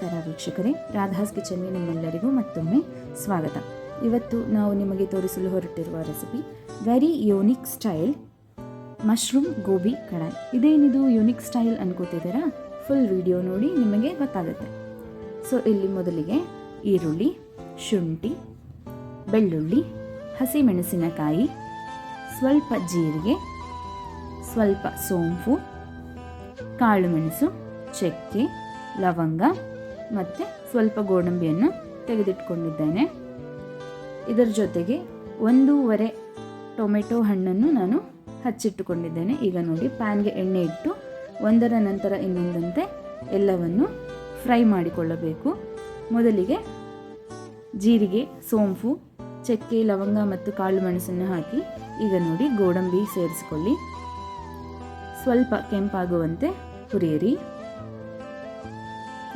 ನಮಸ್ಕಾರ ವೀಕ್ಷಕರೇ. ರಾಧಾಸ್ ಕಿಚನ್ಗೆ ನಿಮ್ಮೆಲ್ಲರಿಗೂ ಮತ್ತೊಮ್ಮೆ ಸ್ವಾಗತ. ಇವತ್ತು ನಾವು ನಿಮಗೆ ತೋರಿಸಲು ಹೊರಟಿರುವ recipe very unique style mushroom gobi kadai. ಇದೇನಿದು ಯೂನಿಕ್ ಸ್ಟೈಲ್ ಅನ್ಕೋತಿದ್ದೀರಾ? ಫುಲ್ ವಿಡಿಯೋ ನೋಡಿ ನಿಮಗೆ ಗೊತ್ತಾಗುತ್ತೆ. ಸೊ, ಇಲ್ಲಿ ಮೊದಲಿಗೆ ಈರುಳ್ಳಿ, ಶುಂಠಿ, ಬೆಳ್ಳುಳ್ಳಿ, ಹಸಿಮೆಣಸಿನಕಾಯಿ, ಸ್ವಲ್ಪ ಜೀರಿಗೆ, ಸ್ವಲ್ಪ ಸೋಂಪು, ಕಾಳುಮೆಣಸು, ಚಕ್ಕೆ, ಲವಂಗ ಮತ್ತು ಸ್ವಲ್ಪ ಗೋಡಂಬಿಯನ್ನು ತೆಗೆದಿಟ್ಕೊಂಡಿದ್ದೇನೆ. ಇದರ ಜೊತೆಗೆ ಒಂದೂವರೆ ಟೊಮೆಟೊ ಹಣ್ಣನ್ನು ನಾನು ಹಚ್ಚಿಟ್ಟುಕೊಂಡಿದ್ದೇನೆ. ಈಗ ನೋಡಿ, ಪ್ಯಾನ್ಗೆ ಎಣ್ಣೆ ಇಟ್ಟು ಒಂದರ ನಂತರ ಇನ್ನೊಂದಂತೆ ಎಲ್ಲವನ್ನು ಫ್ರೈ ಮಾಡಿಕೊಳ್ಳಬೇಕು. ಮೊದಲಿಗೆ ಜೀರಿಗೆ, ಸೋಂಪು, ಚಕ್ಕೆ, ಲವಂಗ ಮತ್ತು ಕಾಳು ಮೆಣಸನ್ನು ಹಾಕಿ ಈಗ ನೋಡಿ ಗೋಡಂಬಿ ಸೇರಿಸಿಕೊಳ್ಳಿ. ಸ್ವಲ್ಪ ಕೆಂಪಾಗುವಂತೆ ಹುರಿಯಿರಿ.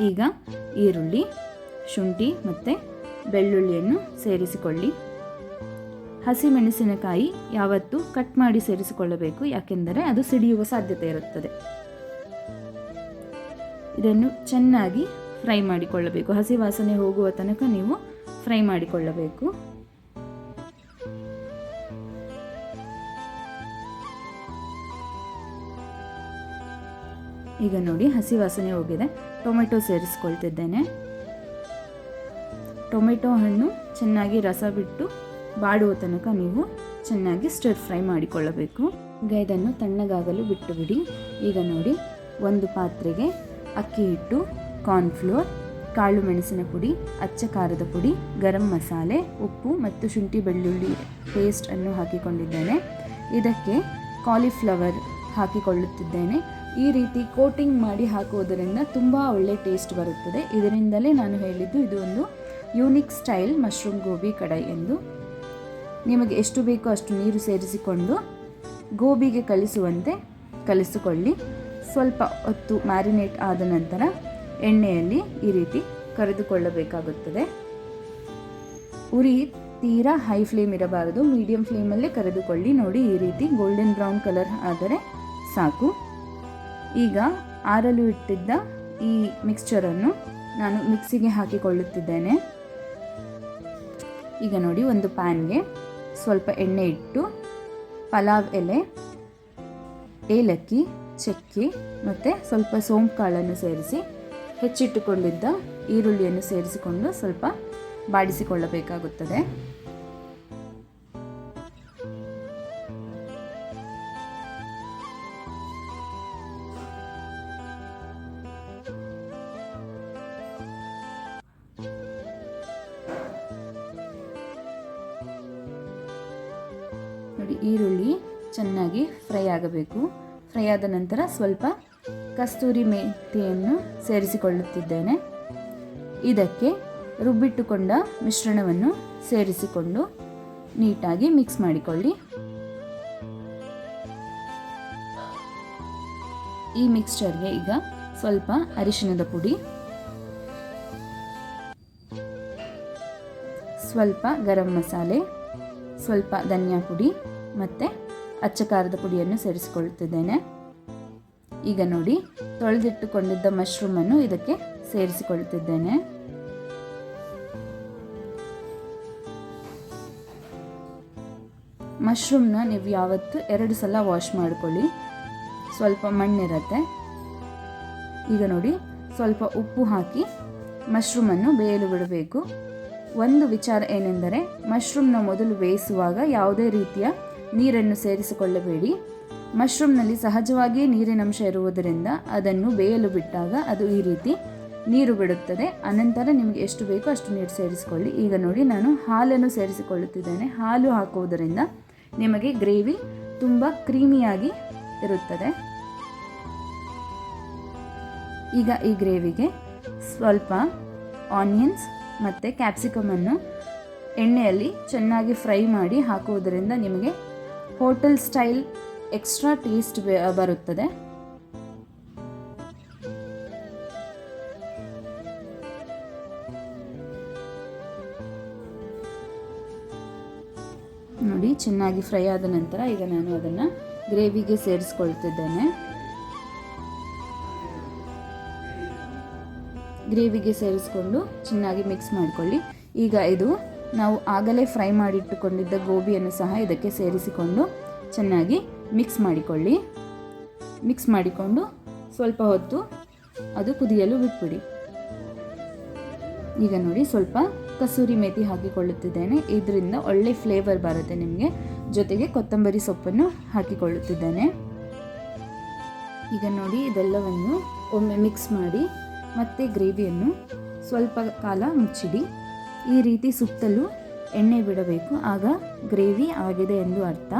ಈಗ ಈರುಳ್ಳಿ, ಶುಂಠಿ ಮತ್ತು ಬೆಳ್ಳುಳ್ಳಿಯನ್ನು ಸೇರಿಸಿಕೊಳ್ಳಿ. ಹಸಿಮೆಣಸಿನಕಾಯಿ ಯಾವತ್ತೂ ಕಟ್ ಮಾಡಿ ಸೇರಿಸಿಕೊಳ್ಳಬೇಕು, ಯಾಕೆಂದರೆ ಅದು ಸಿಡಿಯುವ ಸಾಧ್ಯತೆ ಇರುತ್ತದೆ. ಇದನ್ನು ಚೆನ್ನಾಗಿ ಫ್ರೈ ಮಾಡಿಕೊಳ್ಳಬೇಕು. ಹಸಿ ವಾಸನೆ ಹೋಗುವ ತನಕ ನೀವು ಫ್ರೈ ಮಾಡಿಕೊಳ್ಳಬೇಕು. ಈಗ ನೋಡಿ, ಹಸಿ ವಾಸನೆ ಹೋಗಿದೆ. ಟೊಮೆಟೊ ಸೇರಿಸ್ಕೊಳ್ತಿದ್ದೇನೆ. ಟೊಮೆಟೊ ಹಣ್ಣು ಚೆನ್ನಾಗಿ ರಸ ಬಿಟ್ಟು ಬಾಡುವ ತನಕ ನೀವು ಚೆನ್ನಾಗಿ ಸ್ಟರ್ ಫ್ರೈ ಮಾಡಿಕೊಳ್ಳಬೇಕು. ಈಗ ಇದನ್ನು ತಣ್ಣಗಾಗಲು ಬಿಟ್ಟು ಬಿಡಿ ಈಗ ನೋಡಿ, ಒಂದು ಪಾತ್ರೆಗೆ ಅಕ್ಕಿ ಹಿಟ್ಟು ಕಾರ್ನ್ಫ್ಲೋರ್ ಕಾಳು ಮೆಣಸಿನ ಪುಡಿ, ಅಚ್ಚ ಖಾರದ ಪುಡಿ, ಗರಂ ಮಸಾಲೆ, ಉಪ್ಪು ಮತ್ತು ಶುಂಠಿ ಬೆಳ್ಳುಳ್ಳಿ ಪೇಸ್ಟನ್ನು ಹಾಕಿಕೊಂಡಿದ್ದೇನೆ. ಇದಕ್ಕೆ ಕಾಲಿಫ್ಲವರ್ ಹಾಕಿಕೊಳ್ಳುತ್ತಿದ್ದೇನೆ. ಈ ರೀತಿ ಕೋಟಿಂಗ್ ಮಾಡಿ ಹಾಕುವುದರಿಂದ ತುಂಬ ಒಳ್ಳೆ ಟೇಸ್ಟ್ ಬರುತ್ತದೆ. ಇದರಿಂದಲೇ ನಾನು ಹೇಳಿದ್ದು ಇದು ಒಂದು ಯೂನಿಕ್ ಸ್ಟೈಲ್ ಮಶ್ರೂಮ್ ಗೋಬಿ ಕಡಾಯಿ ಎಂದು. ನಿಮಗೆ ಎಷ್ಟು ಬೇಕೋ ಅಷ್ಟು ನೀರು ಸೇರಿಸಿಕೊಂಡು ಗೋಬಿಗೆ ಕಲಿಸುವಂತೆ ಕಲಿಸಿಕೊಳ್ಳಿ. ಸ್ವಲ್ಪ ಹೊತ್ತು ಮ್ಯಾರಿನೇಟ್ ಆದ ನಂತರ ಎಣ್ಣೆಯಲ್ಲಿ ಈ ರೀತಿ ಕರೆದುಕೊಳ್ಳಬೇಕಾಗುತ್ತದೆ. ಉರಿ ತೀರಾ ಹೈ ಫ್ಲೇಮ್ ಇರಬಾರದು. ಮೀಡಿಯಂ ಫ್ಲೇಮಲ್ಲೇ ಕರೆದುಕೊಳ್ಳಿ. ನೋಡಿ ಈ ರೀತಿ ಗೋಲ್ಡನ್ ಬ್ರೌನ್ ಕಲರ್ ಆದರೆ ಸಾಕು. ಈಗ ಆರಲು ಇಟ್ಟಿದ್ದ ಈ ಮಿಕ್ಸ್ಚರನ್ನು ನಾನು ಮಿಕ್ಸಿಗೆ ಹಾಕಿಕೊಳ್ಳುತ್ತಿದ್ದೇನೆ. ಈಗ ನೋಡಿ ಒಂದು ಪ್ಯಾನ್ಗೆ ಸ್ವಲ್ಪ ಎಣ್ಣೆ ಇಟ್ಟು ಪಲಾವ್ ಎಲೆ, ಏಲಕ್ಕಿ, ಚಕ್ಕೆ ಮತ್ತು ಸ್ವಲ್ಪ ಸೋಂಪು ಕಾಳನ್ನು ಸೇರಿಸಿ ಹೆಚ್ಚಿಟ್ಟುಕೊಂಡಿದ್ದ ಈರುಳ್ಳಿಯನ್ನು ಸೇರಿಸಿಕೊಂಡು ಸ್ವಲ್ಪ ಬಾಡಿಸಿಕೊಳ್ಳಬೇಕಾಗುತ್ತದೆ. ನೋಡಿ ಈರುಳ್ಳಿ ಚೆನ್ನಾಗಿ ಫ್ರೈ ಆಗಬೇಕು. ಫ್ರೈ ಆದ ನಂತರ ಸ್ವಲ್ಪ ಕಸ್ತೂರಿ ಮೇಥಿಯನ್ನು ಸೇರಿಸಿಕೊಳ್ಳುತ್ತಿದ್ದೇನೆ. ಇದಕ್ಕೆ ರುಬ್ಬಿಟ್ಟುಕೊಂಡ ಮಿಶ್ರಣವನ್ನು ಸೇರಿಸಿಕೊಂಡು ನೀಟಾಗಿ ಮಿಕ್ಸ್ ಮಾಡಿಕೊಳ್ಳಿ. ಈ ಮಿಕ್ಸ್ಚರ್ಗೆ ಈಗ ಸ್ವಲ್ಪ ಅರಿಶಿಣದ ಪುಡಿ, ಸ್ವಲ್ಪ ಗರಂ ಮಸಾಲೆ ಸ್ವಲ್ಪ ಧನಿಯಾ ಪುಡಿ ಮತ್ತು ಅಚ್ಚ ಖಾರದ ಪುಡಿಯನ್ನು ಸೇರಿಸಿಕೊಳ್ಳುತ್ತಿದ್ದೇನೆ ಈಗ ನೋಡಿ, ತೊಳೆದಿಟ್ಟುಕೊಂಡಿದ್ದ ಮಶ್ರೂಮನ್ನು ಇದಕ್ಕೆ ಸೇರಿಸಿಕೊಳ್ತಿದ್ದೇನೆ. ಮಶ್ರೂಮ್ನ ನೀವು ಯಾವತ್ತು ಎರಡು ಸಲ ವಾಶ್ ಮಾಡಿಕೊಳ್ಳಿ. ಸ್ವಲ್ಪ ಮಣ್ಣಿರತ್ತೆ. ಈಗ ನೋಡಿ, ಸ್ವಲ್ಪ ಉಪ್ಪು ಹಾಕಿ ಮಶ್ರೂಮನ್ನು ಬೇಯಲು ಬಿಡಬೇಕು. ಒಂದು ವಿಚಾರ ಏನೆಂದರೆ, ಮಶ್ರೂಮ್ನ ಮೊದಲು ಬೇಯಿಸುವಾಗ ಯಾವುದೇ ರೀತಿಯ ನೀರನ್ನು ಸೇರಿಸಿಕೊಳ್ಳಬೇಡಿ. ಮಶ್ರೂಮ್ನಲ್ಲಿ ಸಹಜವಾಗಿಯೇ ನೀರಿನಂಶ ಇರುವುದರಿಂದ ಅದನ್ನು ಬೇಯಲು ಬಿಟ್ಟಾಗ ಅದು ಈ ರೀತಿ ನೀರು ಬಿಡುತ್ತದೆ. ಅನಂತರ ನಿಮಗೆ ಎಷ್ಟು ಬೇಕೋ ಅಷ್ಟು ನೀರು ಸೇರಿಸಿಕೊಳ್ಳಿ. ಈಗ ನೋಡಿ, ನಾನು ಹಾಲನ್ನು ಸೇರಿಸಿಕೊಳ್ಳುತ್ತಿದ್ದೇನೆ. ಹಾಲು ಹಾಕುವುದರಿಂದ ನಿಮಗೆ ಗ್ರೇವಿ ತುಂಬ ಕ್ರೀಮಿಯಾಗಿ ಇರುತ್ತದೆ. ಈಗ ಈ ಗ್ರೇವಿಗೆ ಸ್ವಲ್ಪ ಆನಿಯನ್ಸ್ ಮತ್ತು ಕ್ಯಾಪ್ಸಿಕಮನ್ನು ಎಣ್ಣೆಯಲ್ಲಿ ಚೆನ್ನಾಗಿ ಫ್ರೈ ಮಾಡಿ ಹಾಕುವುದರಿಂದ ನಿಮಗೆ ಹೋಟೆಲ್ ಸ್ಟೈಲ್ ಎಕ್ಸ್ಟ್ರಾ ಟೇಸ್ಟ್ ಬರುತ್ತದೆ. ನೋಡಿ, ಚೆನ್ನಾಗಿ ಫ್ರೈ ಆದ ನಂತರ ಈಗ ನಾನು ಅದನ್ನು ಗ್ರೇವಿಗೆ ಸೇರಿಸ್ಕೊಳ್ತಿದ್ದೇನೆ. ಗ್ರೇವಿಗೆ ಸೇರಿಸ್ಕೊಂಡು ಚೆನ್ನಾಗಿ ಮಿಕ್ಸ್ ಮಾಡಿಕೊಳ್ಳಿ. ಈಗ ಇದು ನಾವು ಆಗಲೇ ಫ್ರೈ ಮಾಡಿಟ್ಟುಕೊಂಡಿದ್ದ ಗೋಬಿಯನ್ನು ಸಹ ಇದಕ್ಕೆ ಸೇರಿಸಿಕೊಂಡು ಚೆನ್ನಾಗಿ ಮಿಕ್ಸ್ ಮಾಡಿಕೊಳ್ಳಿ. ಮಿಕ್ಸ್ ಮಾಡಿಕೊಂಡು ಸ್ವಲ್ಪ ಹೊತ್ತು ಅದು ಕುದಿಯಲು ಬಿಟ್ಬಿಡಿ. ಈಗ ನೋಡಿ ಸ್ವಲ್ಪ ಕಸೂರಿ ಮೇಥಿ ಹಾಕಿಕೊಳ್ಳುತ್ತಿದ್ದೇನೆ. ಇದರಿಂದ ಒಳ್ಳೆ ಫ್ಲೇವರ್ ಬರುತ್ತೆ ನಿಮಗೆ. ಜೊತೆಗೆ ಕೊತ್ತಂಬರಿ ಸೊಪ್ಪನ್ನು ಹಾಕಿಕೊಳ್ಳುತ್ತಿದ್ದೇನೆ. ಈಗ ನೋಡಿ ಇದೆಲ್ಲವನ್ನು ಒಮ್ಮೆ ಮಿಕ್ಸ್ ಮಾಡಿ ಮತ್ತೆ ಗ್ರೇವಿಯನ್ನು ಸ್ವಲ್ಪ ಕಾಲ ಮುಚ್ಚಿಡಿ. ಈ ರೀತಿ ಸುತ್ತಲೂ ಎಣ್ಣೆ ಬಿಡಬೇಕು. ಆಗ ಗ್ರೇವಿ ಆಗಿದೆ ಎಂದು ಅರ್ಥ.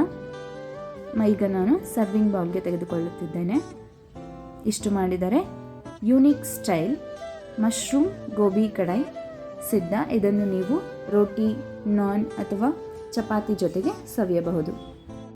ಈಗ ನಾನು ಸರ್ವಿಂಗ್ ಬೌಲ್ಗೆ ತೆಗೆದುಕೊಳ್ಳುತ್ತಿದ್ದೇನೆ. ಇಷ್ಟು ಮಾಡಿದರೆ ಯೂನಿಕ್ ಸ್ಟೈಲ್ ಮಶ್ರೂಮ್ ಗೋಬಿ ಕಡಾಯಿ ಸಿದ್ಧ. ಇದನ್ನು ನೀವು ರೋಟಿ, ನಾನ್ ಅಥವಾ ಚಪಾತಿ ಜೊತೆಗೆ ಸವಿಯಬಹುದು.